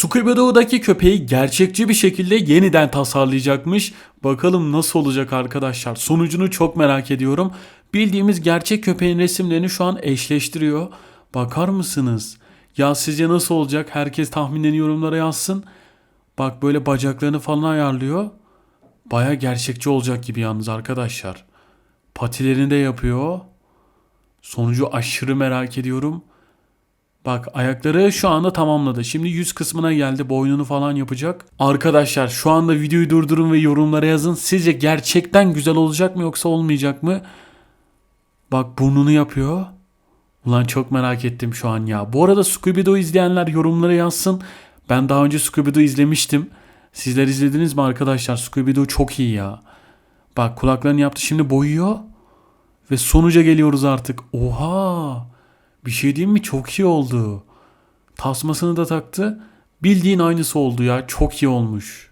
Scooby-Doo'daki köpeği gerçekçi bir şekilde yeniden tasarlayacakmış. Bakalım nasıl olacak arkadaşlar. Sonucunu çok merak ediyorum. Bildiğimiz gerçek köpeğin resimlerini şu an eşleştiriyor. Bakar mısınız? Ya sizce nasıl olacak? Herkes tahminlerini yorumlara yazsın. Bak böyle bacaklarını falan ayarlıyor. Baya gerçekçi olacak gibi yalnız arkadaşlar. Patilerini de yapıyor. Sonucu aşırı merak ediyorum. Bak ayakları şu anda tamamladı. Şimdi yüz kısmına geldi. Boynunu falan yapacak. Arkadaşlar şu anda videoyu durdurun ve yorumlara yazın. Sizce gerçekten güzel olacak mı yoksa olmayacak mı? Bak burnunu yapıyor. Ulan çok merak ettim şu an ya. Bu arada Scooby-Doo izleyenler yorumlara yazsın. Ben daha önce Scooby-Doo izlemiştim. Sizler izlediniz mi arkadaşlar? Scooby-Doo çok iyi ya. Bak kulaklarını yaptı şimdi boyuyor. Ve sonuca geliyoruz artık. Oha! Bir şey diyeyim mi? Çok iyi oldu. Tasmasını da taktı. Bildiğin aynısı oldu ya. Çok iyi olmuş.